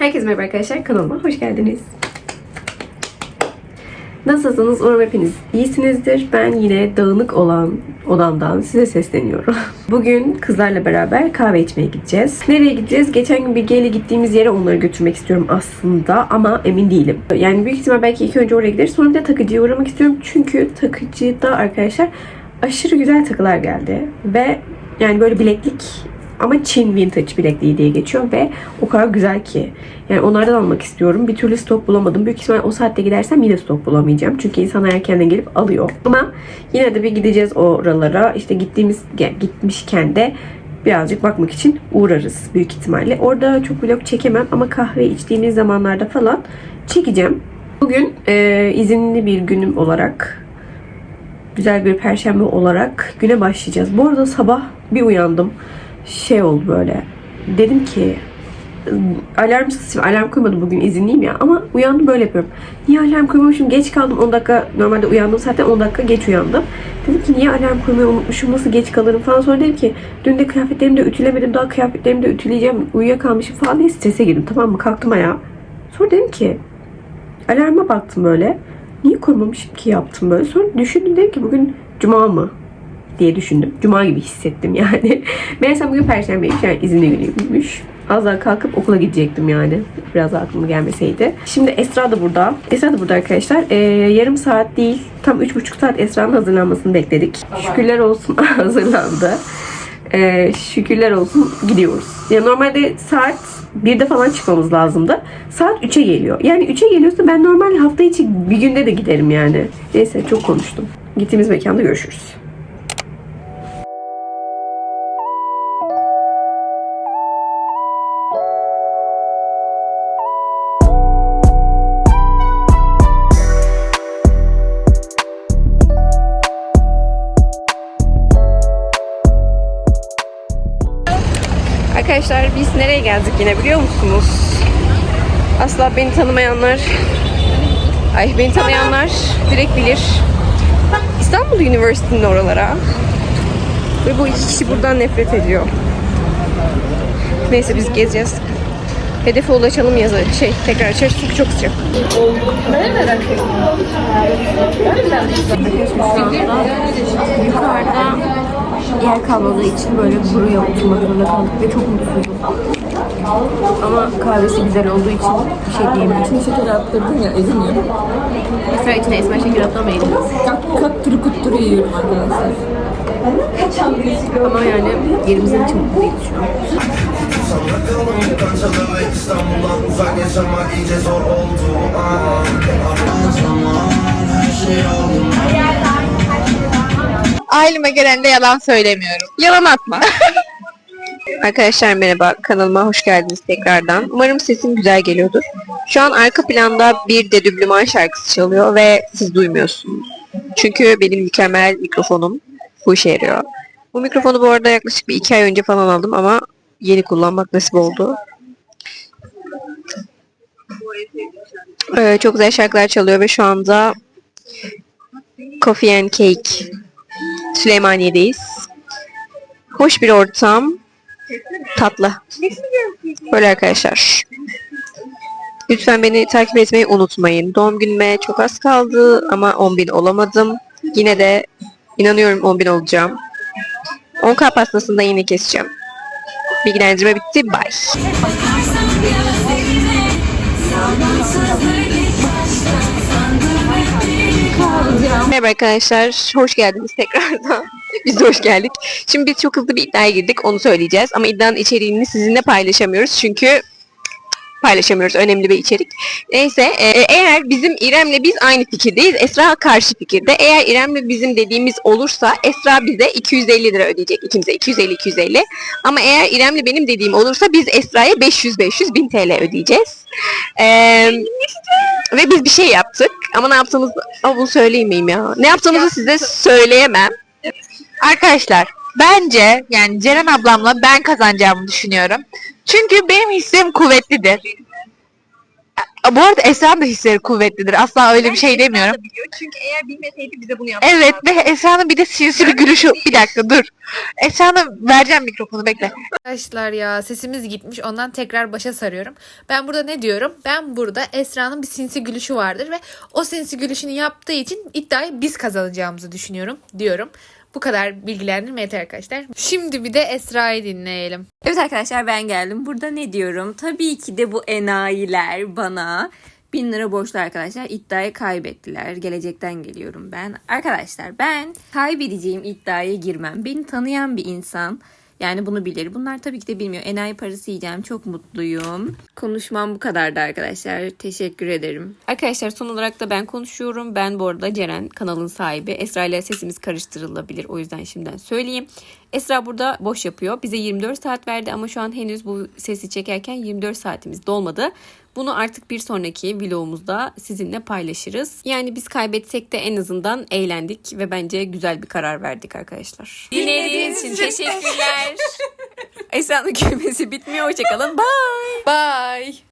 Herkese merhaba arkadaşlar. Kanalıma hoş geldiniz. Nasılsınız? Umarım hepiniz iyisinizdir. Ben yine dağınık olan odamdan size sesleniyorum. Bugün kızlarla beraber kahve içmeye gideceğiz. Nereye gideceğiz? Geçen gün Bilge ile gittiğimiz yere onları götürmek istiyorum aslında ama emin değilim. Yani büyük ihtimal belki ilk önce oraya gideriz. Sonra bir de takıcıya uğramak istiyorum. Çünkü takıcıda arkadaşlar aşırı güzel takılar geldi. Ve yani böyle bileklik ama Çin vintage bilekliği diye geçiyor ve o kadar güzel ki. Yani onlardan almak istiyorum. Bir türlü stok bulamadım. Büyük ihtimal o saatte gidersem yine stok bulamayacağım. Çünkü insanlar erkenden gelip alıyor. Ama yine de bir gideceğiz oralara. İşte gittiğimiz gitmişken de birazcık bakmak için uğrarız büyük ihtimalle. Orada çok vlog çekemem ama kahve içtiğimiz zamanlarda falan çekeceğim. Bugün e, izinli bir günüm olarak güzel bir perşembe olarak güne başlayacağız. Bu arada sabah bir uyandım. Şey oldu böyle. Dedim ki alarm alarm koymadım bugün izinliyim ya ama uyandım böyle yapıyorum. Niye alarm koymamışım? Geç kaldım 10 dakika. Normalde uyandım zaten 10 dakika geç uyandım. Dedim ki niye alarm koymayı unutmuşum? Nasıl geç kalırım falan. Sonra dedim ki dün de kıyafetlerimi de ütülemedim. Daha kıyafetlerimi de ütüleyeceğim. Uyuyakalmışım falan diye strese girdim. Tamam mı? Kalktım ayağa. Sonra dedim ki alarma baktım böyle. Niye koymamışım ki yaptım böyle. Sonra düşündüm dedim ki bugün cuma mı? Diye düşündüm. Cuma gibi hissettim yani. Meğersem bugün perşembeymiş yani izinli günüymüş. Az daha kalkıp okula gidecektim yani. Biraz daha aklıma gelmeseydi. Şimdi Esra da burada. Esra da burada arkadaşlar. Ee, yarım saat değil tam üç buçuk saat Esra'nın hazırlanmasını bekledik. Şükürler olsun hazırlandı. Ee, şükürler olsun gidiyoruz. Ya normalde saat 1'de falan çıkmamız lazımdı. Saat 3'e geliyor. Yani 3'e geliyorsa ben normal hafta içi bir günde de giderim yani. Neyse çok konuştum. Gittiğimiz mekanda görüşürüz. Arkadaşlar biz nereye geldik yine biliyor musunuz? Asla beni tanımayanlar Ay beni tanıyanlar direkt bilir. İstanbul Üniversitesi'nin oralara. Ve bu iki kişi buradan nefret ediyor. Neyse biz gezeceğiz. Hedefe ulaşalım yazı. Şey tekrar açarız çünkü çok sıcak. Yukarıda yer kalmadığı için böyle buraya oturmak zorunda kaldık ve çok mutsuzum. Ama kahvesi güzel olduğu için bir şey diyemiyorum. Şimdi şeker attırdın ya ezmiyor. Esra içine esmer şeker atlamayın. Kat kat turu kutturu yiyorum arkadaşlar. Ama yani yerimizin için mutluyuz şu an. İstanbul'dan uzak yaşamak iyice zor oldu zaman her şey oldu Aileme gelen de yalan söylemiyorum. Yalan atma. Arkadaşlar merhaba, kanalıma hoş geldiniz tekrardan. Umarım sesim güzel geliyordur. Şu an arka planda bir de düblüman şarkısı çalıyor ve siz duymuyorsunuz. Çünkü benim mükemmel mikrofonum bu işe yarıyor. Bu mikrofonu bu arada yaklaşık bir iki ay önce falan aldım ama yeni kullanmak nasip oldu. Ee, çok güzel şarkılar çalıyor ve şu anda Coffee and Cake Süleymaniye'deyiz. Hoş bir ortam. Tatlı. Böyle arkadaşlar. Lütfen beni takip etmeyi unutmayın. Doğum günüme çok az kaldı ama 10.000 olamadım. Yine de inanıyorum 10.000 olacağım. 10k pastasında yine keseceğim. Bilgilendirme bitti. Bye. Merhaba arkadaşlar. Hoş geldiniz tekrardan. Biz de hoş geldik. Şimdi biz çok hızlı bir iddiaya girdik. Onu söyleyeceğiz. Ama iddianın içeriğini sizinle paylaşamıyoruz. Çünkü paylaşamıyoruz. Önemli bir içerik. Neyse e, eğer bizim İrem'le biz aynı fikirdeyiz. Esra karşı fikirde. Eğer İrem'le bizim dediğimiz olursa Esra bize 250 lira ödeyecek. İkimize 250-250. Ama eğer İrem'le benim dediğim olursa biz Esra'ya 500-500 bin TL ödeyeceğiz. Eee ve biz bir şey yaptık. Ama ne yaptığımız... Aa, bunu söyleyemeyeyim ya. Ne yaptığımızı size söyleyemem. Arkadaşlar bence yani Ceren ablamla ben kazanacağımı düşünüyorum. Çünkü benim hissim kuvvetlidir. Bu arada Esra'nın da hisleri kuvvetlidir. Asla öyle bir şey demiyorum. biliyor. Çünkü eğer bilmeseydi bize bunu yapmaz. Evet ve Esra'nın bir de sinsi bir gülüşü. Bir dakika dur. Esra'nın vereceğim mikrofonu bekle. Arkadaşlar ya sesimiz gitmiş ondan tekrar başa sarıyorum. Ben burada ne diyorum? Ben burada Esra'nın bir sinsi gülüşü vardır ve o sinsi gülüşünü yaptığı için iddiayı biz kazanacağımızı düşünüyorum diyorum. Bu kadar bilgilendirme yeter arkadaşlar. Şimdi bir de Esra'yı dinleyelim. Evet arkadaşlar ben geldim. Burada ne diyorum? Tabii ki de bu enayiler bana bin lira borçlu arkadaşlar iddiayı kaybettiler. Gelecekten geliyorum ben. Arkadaşlar ben kaybedeceğim iddiaya girmem. Beni tanıyan bir insan yani bunu bilir. Bunlar tabii ki de bilmiyor. Enayi parası yiyeceğim. Çok mutluyum. Konuşmam bu kadardı arkadaşlar. Teşekkür ederim. Arkadaşlar son olarak da ben konuşuyorum. Ben bu arada Ceren kanalın sahibi. Esra ile sesimiz karıştırılabilir. O yüzden şimdiden söyleyeyim. Esra burada boş yapıyor. Bize 24 saat verdi ama şu an henüz bu sesi çekerken 24 saatimiz dolmadı. Bunu artık bir sonraki vlogumuzda sizinle paylaşırız. Yani biz kaybetsek de en azından eğlendik ve bence güzel bir karar verdik arkadaşlar. Dinlediğiniz için teşekkürler. Esra'nın gülmesi bitmiyor. Hoşçakalın. Bye. Bye.